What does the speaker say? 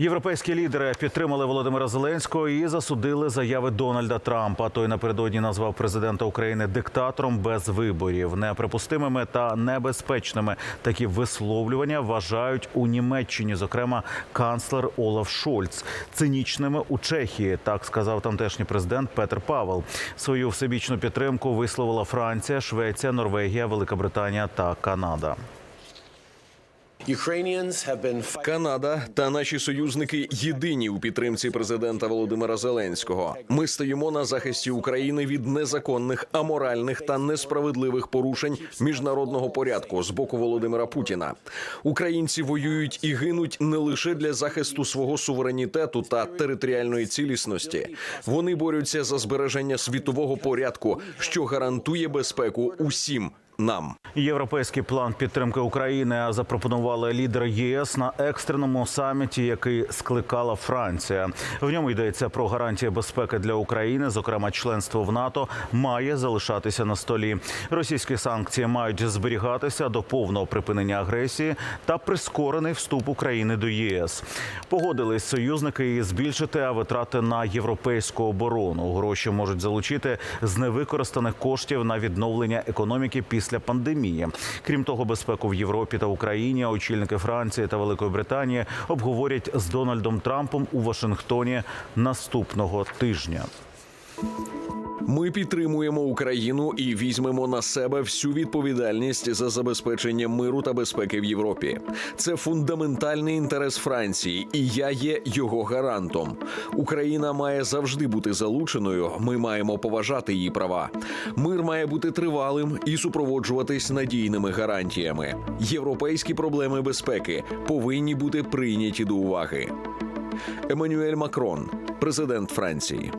Європейські лідери підтримали Володимира Зеленського і засудили заяви Дональда Трампа. Той напередодні назвав президента України диктатором без виборів. Неприпустимими та небезпечними такі висловлювання вважають у Німеччині, зокрема канцлер Олаф Шольц. Цинічними у Чехії, так сказав тамтешній президент Петр Павел. Свою всебічну підтримку висловила Франція, Швеція, Норвегія, Велика Британія та Канада. Канада та наші союзники єдині у підтримці президента Володимира Зеленського. Ми стоїмо на захисті України від незаконних, аморальних та несправедливих порушень міжнародного порядку з боку Володимира Путіна. Українці воюють і гинуть не лише для захисту свого суверенітету та територіальної цілісності. Вони борються за збереження світового порядку, що гарантує безпеку усім нам. Європейський план підтримки України запропонували лідери ЄС на екстреному саміті, який скликала Франція. В ньому йдеться про гарантії безпеки для України, зокрема, членство в НАТО має залишатися на столі. Російські санкції мають зберігатися до повного припинення агресії та прискорений вступ України до ЄС. Погодились союзники збільшити витрати на європейську оборону. Гроші можуть залучити з невикористаних коштів на відновлення економіки після пандемії. Крім того, безпеку в Європі та Україні очільники Франції та Великої Британії обговорять з Дональдом Трампом у Вашингтоні наступного тижня. Ми підтримуємо Україну і візьмемо на себе всю відповідальність за забезпечення миру та безпеки в Європі. Це фундаментальний інтерес Франції, і я є його гарантом. Україна має завжди бути залученою. Ми маємо поважати її права. Мир має бути тривалим і супроводжуватись надійними гарантіями. Європейські проблеми безпеки повинні бути прийняті до уваги. Еммануель Макрон, президент Франції.